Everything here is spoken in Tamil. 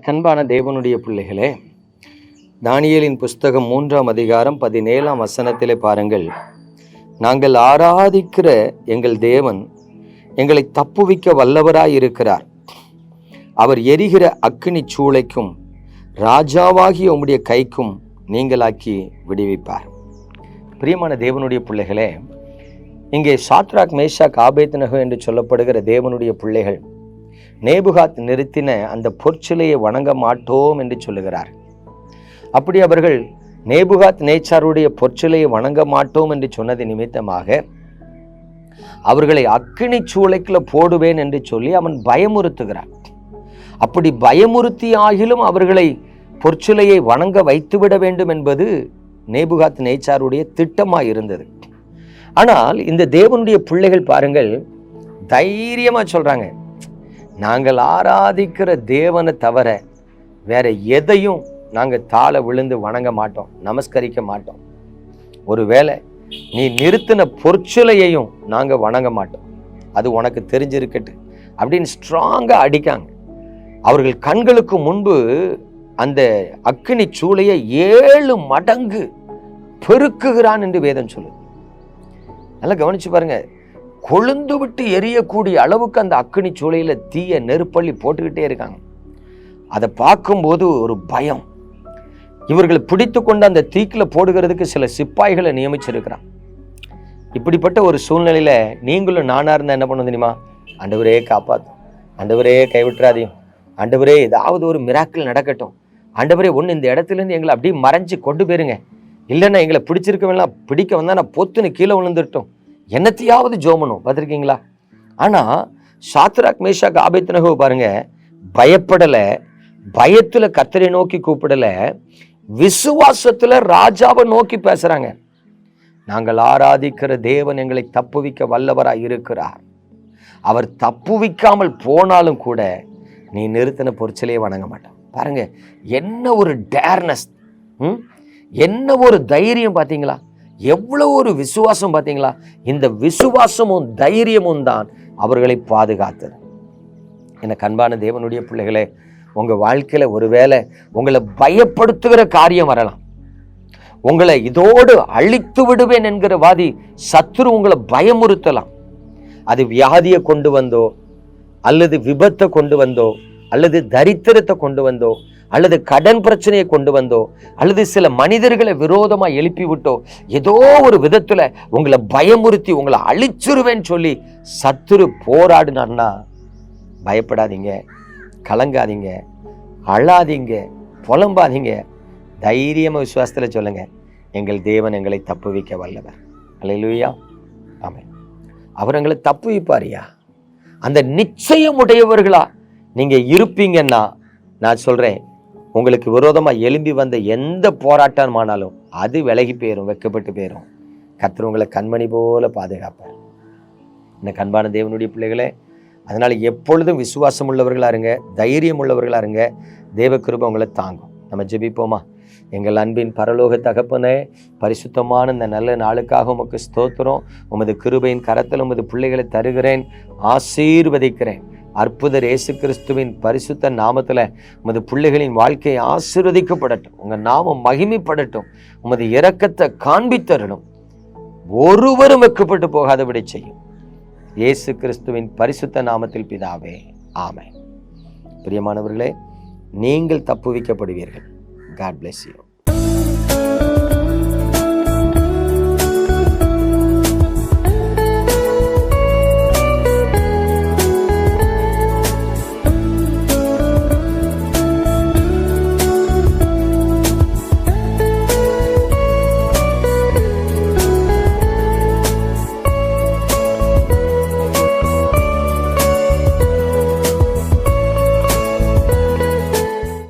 எனக்கு அன்பான தேவனுடைய பிள்ளைகளே தானியலின் புஸ்தகம் மூன்றாம் அதிகாரம் பதினேழாம் வசனத்திலே பாருங்கள். நாங்கள் ஆராதிக்கிற எங்கள் தேவன் எங்களை தப்புவிக்க வல்லவராய் இருக்கிறார் அவர் எரிகிற அக்கினி சூளைக்கும் ராஜாவாகிய உம்முடைய கைக்கும் நீங்களாக்கி விடுவிப்பார். பிரியமான தேவனுடைய பிள்ளைகளே இங்கே சாத்ராக் மேஷாக் ஆபேத்நகோ என்று சொல்லப்படுகிற தேவனுடைய பிள்ளைகள் நேபுகாத் நிறுத்தின அந்த பொற்சிலையை வணங்க மாட்டோம் என்று சொல்லுகிறார். அப்படி அவர்கள் நேபுகாத் நேச்சாருடைய பொற்சிலையை வணங்க மாட்டோம் என்று சொன்னது நிமித்தமாக அவர்களை அக்கினி சூளைக்குள்ள போடுவேன் என்று சொல்லி அவன் பயமுறுத்துகிறான். அப்படி பயமுறுத்தி ஆகிலும் அவர்களை பொற்சிலையை வணங்க வைத்துவிட வேண்டும் என்பது நேபுகாத் நேச்சாருடைய திட்டமாக இருந்தது. ஆனால் இந்த தேவனுடைய பிள்ளைகள் பாருங்கள் தைரியமாக சொல்கிறாங்க நாங்கள் ஆராதிக்கிற தேவனை தவிர வேற எதையும் நாங்கள் தாழ விழுந்து வணங்க மாட்டோம் நமஸ்கரிக்க மாட்டோம். ஒருவேளை நீ நிறுத்தின பொற்சிலையையும் நாங்கள் வணங்க மாட்டோம். அது உனக்கு தெரிஞ்சிருக்கட்டு. அப்படின்னு ஸ்ட்ராங்காக அடிக்காங்க. அவர்கள் கண்களுக்கு முன்பு அந்த அக்கினி சூளையை ஏழு மடங்கு பெருக்குகிறான் என்று வேதம் சொல்லுது. நல்லா கவனிச்சு பாருங்கள் கொழுந்து விட்டு எரியக்கூடிய அளவுக்கு அந்த அக்கினி சூளையில் தீய நெருப்பள்ளி போட்டுக்கிட்டே இருக்காங்க. அதை பார்க்கும்போது ஒரு பயம். இவர்களை பிடித்து கொண்டு அந்த தீக்கில் போடுகிறதுக்கு சில சிப்பாய்களை நியமிச்சிருக்கிறான். இப்படிப்பட்ட ஒரு சூழ்நிலையில் நீங்களும் நானாக இருந்தால் என்ன பண்ண தெரியுமா? ஆண்டவரே காப்பாற்றும் ஆண்டவரே கைவிட்டுறாதையும் ஆண்டவரே ஏதாவது ஒரு மிராக்கிள் நடக்கட்டும். ஆண்டவரே ஒன்று இந்த இடத்துல இருந்து எங்களை அப்படியே மறைஞ்சு கொண்டு போயிருங்க. இல்லைன்னா எங்களை பிடிச்சிருக்கவெல்லாம் பிடிக்க வந்தால் நான் பொத்துன்னு கீழே விழுந்துட்டோம் என்னத்தையாவது ஜோமனும் பார்த்துருக்கீங்களா? ஆனால் சாத்ராக் மேஷாக் ஆபேத்னகோ பாருங்க பயப்படலை பயத்தில் கத்தரை நோக்கி கூப்பிடலை விசுவாசத்தில் ராஜாவை நோக்கி பேசுகிறாங்க நாங்கள் ஆராதிக்கிற தேவன் எங்களை தப்புவிக்க வல்லவராக இருக்கிறார். அவர் தப்புவிக்காமல் போனாலும் கூட நீ நிறுத்தின பொருட்சிலையே வணங்க மாட்டான். பாருங்க என்ன ஒரு டேர்னஸ் என்ன ஒரு தைரியம் பார்த்தீங்களா? எவ்வளோ ஒரு விசுவாசம் பார்த்தீங்களா? இந்த விசுவாசமும் தைரியமும் தான் அவர்களை பாதுகாத்தது. எனக்கு அன்பான தேவனுடைய பிள்ளைகளே உங்கள் வாழ்க்கையில் ஒருவேளை உங்களை பயப்படுத்துகிற காரியம் வரலாம். உங்களை இதோடு அழித்து விடுவேன் என்கிற வாதி சத்துரு உங்களை பயமுறுத்தலாம். அது வியாதியை கொண்டு வந்தோ அல்லது விபத்தை கொண்டு வந்தோ அல்லது தரித்திரத்தை கொண்டு வந்தோ அல்லது கடன் பிரச்சனையை கொண்டு வந்தோ அல்லது சில மனிதர்களை விரோதமாக எழுப்பி விட்டோ ஏதோ ஒரு விதத்தில் உங்களை பயமுறுத்தி உங்களை அழிச்சிருவேன்னு சொல்லி சத்துரு போராடினான்னா பயப்படாதீங்க கலங்காதீங்க அழாதீங்க புலம்பாதீங்க தைரியமாக விசுவாசத்தில் சொல்லுங்கள் எங்கள் தேவன் எங்களை தப்புவிக்க வல்லவர். அல்லையா ஆமாம் அவர் எங்களை தப்புவிப்பாரியா அந்த நிச்சயம் உடையவர்களா நீங்கள் இருப்பீங்கன்னா நான் சொல்கிறேன் உங்களுக்கு விரோதமாக எழும்பி வந்த எந்த போராட்டமானாலும் அது விலகி போயிரும் வெக்கப்பட்டு போயிரும். கத்தர் உங்களை கண்மணி போல பாதுகாப்பார். இந்த கண்பான தேவனுடைய பிள்ளைகளே அதனால் எப்பொழுதும் விசுவாசம் உள்ளவர்களாக இருங்க தைரியம் உள்ளவர்களாக இருங்க. தேவ உங்களை தாங்கும். நம்ம ஜெபிப்போமா? எங்கள் அன்பின் பரலோக தகப்பனே பரிசுத்தமான இந்த நல்ல நாளுக்காக உமக்கு ஸ்தோத்திரம். உமது கிருபையின் கரத்தில் உமது பிள்ளைகளை தருகிறேன் ஆசீர்வதிக்கிறேன். அற்புதர் இயேசு கிறிஸ்துவின் பரிசுத்த நாமத்தில் உமது பிள்ளைகளின் வாழ்க்கை ஆசிர்வதிக்கப்படட்டும். உங்கள் நாமம் மகிமைப்படட்டும். உமது இரக்கத்தை காண்பித்தரணும். ஒருவரும் வெக்கப்பட்டு போகாதபடி செய்யும். இயேசு கிறிஸ்துவின் பரிசுத்த நாமத்தில் பிதாவே ஆமை பிரியமானவர்களே நீங்கள் தப்புவிக்கப்படுவீர்கள். God bless you